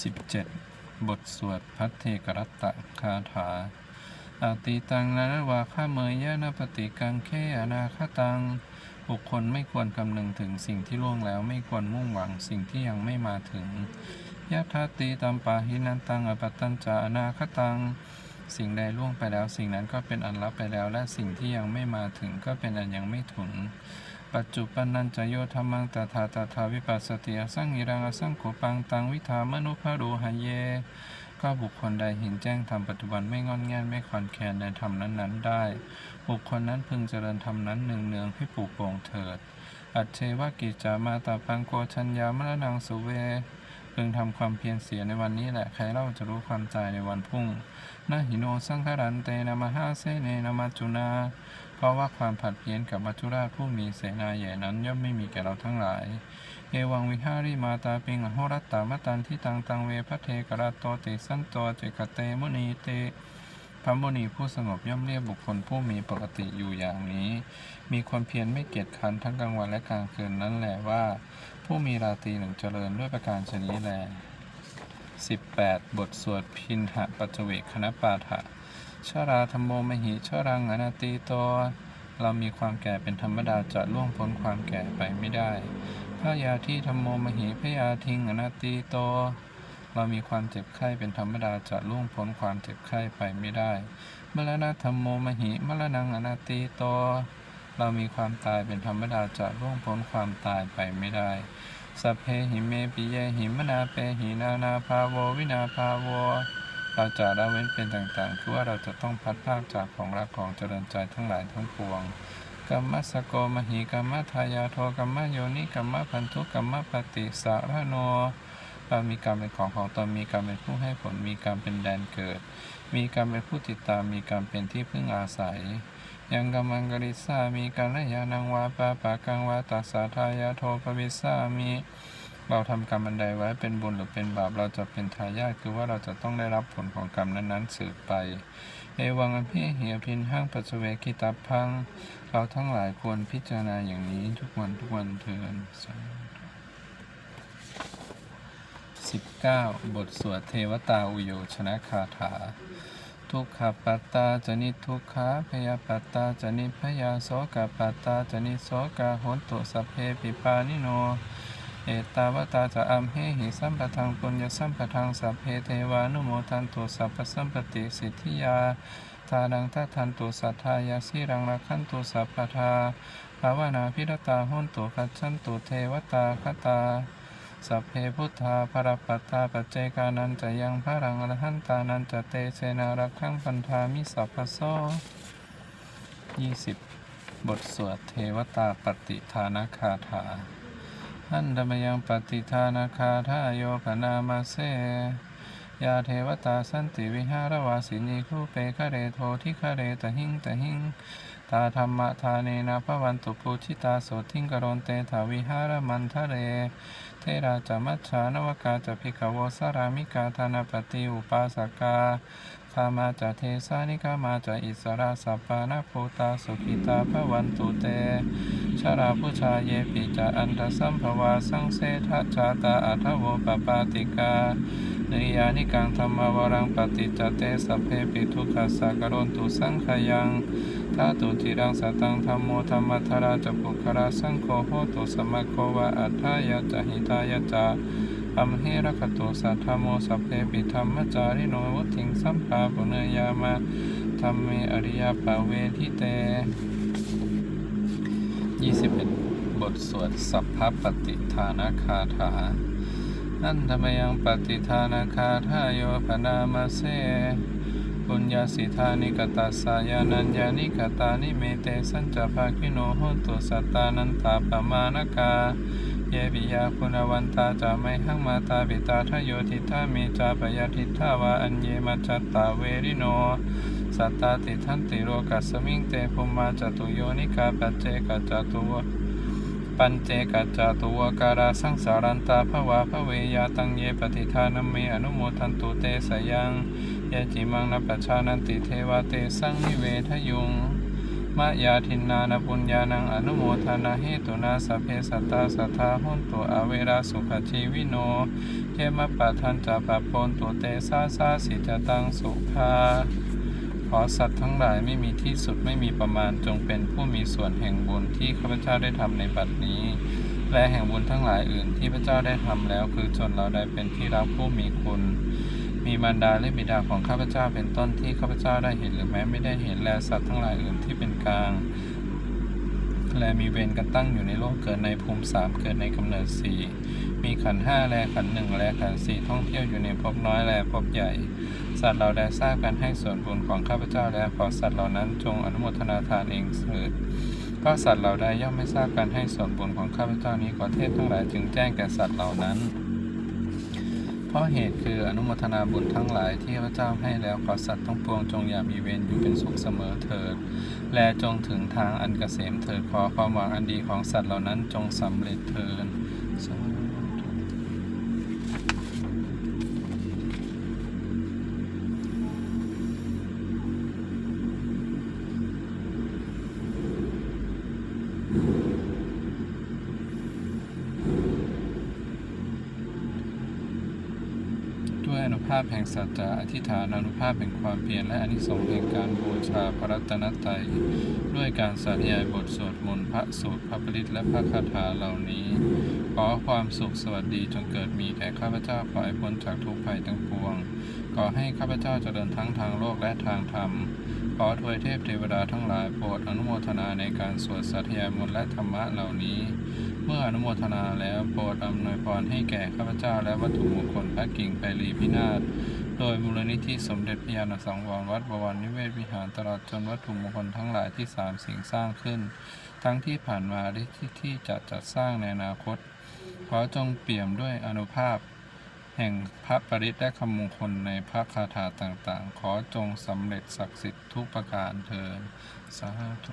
17 บทสวดพัทเทกรัตตะคาถาอาติตังนานวาข้าเมยยะนาปฏิกังเคอนาคตัง บุคคลไม่ควรคำนึงถึงสิ่งที่ล่วงแล้วไม่ควรมุ่งหวังสิ่งที่ยังไม่มาถึงยะทาติตัมปาหินันตังอปตตัญจาอนาคตัง สิ่งใดล่วงไปแล้ว สิ่งนั้นก็เป็นอันลับไปแล้ว และสิ่งที่ยังไม่มาถึงก็เป็นอันยังไม่ถึง ปัจจุปันนันจะโยธรรมังตถาตถาวิปัสสติอสังหิรังอสังโขปังตังวิธามนุภารูหเย ก็บุคคลใดเห็นแจ้งธรรมปัจจุบันไม่งอนแง่นไม่คลอนแคลนในธรรมนั้นๆ ได้ บุคคลนั้นพึงเจริญธรรมนั้นเนืองๆให้ปลูกโป่งเถิด อัจเชวกิจจามาตาปังโกชัญญามรณังสุเวพึงทำความเพียรเสียในวันนี้แหละ ใครเล่าจะรู้ความตายในวันพรุ่งนาหิโนสังคารันเตนะมหาเสเนนะมัจจุนา ราะว่าความผัดเพี้ยนกับมัจจุราชผู้มีเสนาใหญ่นั้นย่อมไม่มีแก่เราทั้งหลาย เอวังวิหาริมาตาปิงอโหรัตตามตันที่ตังตังเวพระเทกราโตติสันโตเจกเตมุนีเตพระมุนีผู้สงบย่อมเรียกบุคคลผู้มีปกติอยู่อย่างนี้ มีความเพียรไม่เกียจคร้านทั้งกลางวันและกลางคืนนั้นแหละว่า ผู้มีราตรีหนึ่งเจริญด้วยประการชนี้แล 18 บทสวดพินหะปัจเวกคณปาฐะ ชาราธรรมโมมหิชารังอนาตีโต เรามีความแก่เป็นธรรมดาจะล่วงพ้นความแก่ไปไม่ได้พระยาที่ธรรมโมมหิพยาทิงอนาตีโต เรามีความเจ็บไข้เป็นธรรมดาจะล่วงพ้นความเจ็บไข้ไปไม่ได้มรณะธรรมโมมหิมรณังอนาตีโต เรามีความตายเป็นธรรมดาจะล่วงพ้นความตายไปไม่ได้สัพเพหิเมปิเยหิมนาเปหินานาภาโววินาภาโว เราจะละเว้นเป็นต่างๆ คือว่าเราจะต้องพัดพรากจากของรักของเจริญใจทั้งหลายทั้งปวงกัมมัสโกมหิกัมมัทายาโทกัมมโยนิกัมมพันธุกัมมปฏิสารโนเรามีกรรมเป็นของของตนมีกรรมเป็นผู้ให้ผลมีกรรมเป็นแดนเกิด มีกรรมเป็นผู้ติดตามมีกรรมเป็นที่พึ่งอาศัย ยังกัมมังกริสามีกัลยาณังวาปาปากังวาตัสสาทายาโทปวิสามี เราทำกรรมอันใดไว้เป็นบุญหรือเป็นบาปเราจะเป็นทายาทคือว่าเราจะต้องได้รับผลของกรรมนั้นๆสืบไปเอวังอภิเหียพินห้างปัจเวกิตาพัง เราทั้งหลายควรพิจารณาอย่างนี้ทุกวันทุกวันเถิดสาธุ19บทสวดเทวตาอุโยชนะคาถา ทุกขปัตตาจนิทุกขาพยาปัตตาจนิพยาโสกปัตตาจนิโสกาโหนตุสเพปิปานิโน เอตาวตาจะอัมเหหิสัมปทังปุญญสัมปทังสัพเพเทวานุโมทันตุสัพพสัมปติสิทธิยาทานังทัทันตุสัทธายาสิรังรักขันตุสัพพทาภาวนาพิรตาหุนตุคัจฉันตุเทวตาคตาสัพเพพุทธาภรปัตตาปัจเจกานันจะยังพระรังอรหันตานันจะเตเสนารักขังปันธามิสัพพโส20บทสวดเทวตาปฏิทานคาถา อันธรรมยังปฏิทานาคาทายโยปนามาเสยาเทวตาสันติวิหารวาสินีคูเปคะเรโททิคะเรตหิงตหิงตาธรรมะทาเนนะพวันตุปูชิตาโสทิงกรณเตถาวิหารมันทะเร เทราจมัชานวกาจะพิกโวสารามิกาธนปฏิอุปาสกาคามาจะเทสานิกามาจะอิสราสัปปานาภูตาสุขิตาพวันตุเต ชราผู้ชายเยปิจะอันตสัมภวาสังเสทะชาตาอัทโวปปาติกาเนยานิกังธรรมวรังปฏิจเตสัพเพปิทุกขสักกรณตุสังขยังทาตุจิรังสตังธรรมโมธรรมทราจปุคราสังโฆโหตุสมะโควะอัฏฐายะจหิตายะจะอัมเหระคตุสัทธโมสัพเพปิธรรมจาริโนวุติงสัมภาปุเนยามาธรรมเมอริยปะเวทิเต 21 บทสวดสัพพปฏิทานาคาถาอันธรรมยังปฏิทานาคาทาโยปนามาเสปุญญาสิทานิกตัสสายานัญญานิกตานิเมเตสัญจภาคิโนโหตุสัตตานันตาปมานกา เยปิยาคุณวันตาจะไม่หังมาตาปิตาทโยทิทามีจาปยาทิทาวาอัญเยมัจจตตาเวริโน สัตตาติทันติโรกัสมิงเตภุมาจตุโยนิกาปัจเจกจตุวปัญเจกจตุวการาสังสารันตาภวาภเวยาตังเยปฏิทานเมอนุโมทันตุเตสยังเยจิมังนปชานันติเทวาเตสังนิเวทยุง มะยาทินนานปุญญานังอนุโมทนาเหตุนาสเพสัตตาสัทธาหุนตุอเวราสุขชีวิโนเเยมะปะทันจะปะปนตัวเตซาซาสิจะตังสุภาขอสัตว์ทั้งหลายไม่มีที่สุดไม่มีประมาณจงเป็นผู้มีส่วนแห่งบุญที่ข้าพเจ้าได้ทำในบัดนี้ และแห่งบุญทั้งหลายอื่นที่พระเจ้าได้ทำแล้ว คือจนเราได้เป็นที่รักผู้มีคุณ มีมารดาและบิดาของข้าพเจ้าเป็นต้นที่ข้าพเจ้าได้เห็นหรือแม้ไม่ได้เห็นและสัตว์ทั้งหลายอื่นที่เป็นกลาง และมีเวรกันตั้งอยู่ในโลกเกิดในภูมิสามเกิดในกำเนิดสี่มีขันห้าแลขันหนึ่งแลขันสี่ท่องเที่ยวอยู่ในภพน้อยแลภพใหญ่ สัตว์เราได้ทราบกันให้ส่วนบุญของข้าพเจ้าแล้วขอสัตว์เหล่านั้นจงอนุโมทนาทานเองเถิดก็สัตว์เราได้ย่อมไม่ทราบกันให้ส่วนบุญของข้าพเจ้านี้ขอเทพทั้งหลายจึงแจ้งแก่สัตว์เหล่านั้น เพราะเหตุคืออนุโมทนาบุญทั้งหลายที่พระเจ้าให้แล้วขอสัตว์ทั้งปวงจงอย่ามีเวรอยู่เป็นสุขเสมอเถิด และจงถึงทางอันเกษมเถิดขอความหวังอันดีของสัตว์เหล่านั้นจงสำเร็จเถิดสาธุด้วยอนุภาพแห่งสัจจะอธิษฐานอนุภาพแห่งความเพียรและอนิสงส์แห่งการบูชาพระรัตนตรัยด้วยการสาธยายบทสวดมนต์พระสูตรพระปริตและพระคาถาเหล่านี้ ขอความสุขสวัสดีจงเกิดมีแก่ข้าพเจ้าขอให้พ้นจากทุกภัยทั้งปวง ขอให้ข้าพเจ้าเจริญทั้งทางโลกและทางธรรม ขอทวยเทพเทวดาทั้งหลายโปรดอนุโมทนาในการสวดสาธยายมนต์และธรรมะเหล่านี้ เมื่ออนุโมทนาแล้วโปรดอำนวยพรให้แก่ข้าพเจ้าและวัตถุมงคลพระกิ่งไปรีพินาศโดยมูลนิธิสมเด็จพระยาณสังวรวัดบวรนิเวศวิหารตลอดจนวัตถุมงคลทั้งหลายที่สามสิ่งสร้างขึ้น ทั้งที่ผ่านมาและที่ที่จะจัดสร้างในอนาคตขอจงเปี่ยมด้วยอนุภาพ แห่งพระปริตและคำมงคลในพระคาถาต่างๆ ขอจงสำเร็จศักดิ์สิทธิ์ทุกประการเถิดสาธุ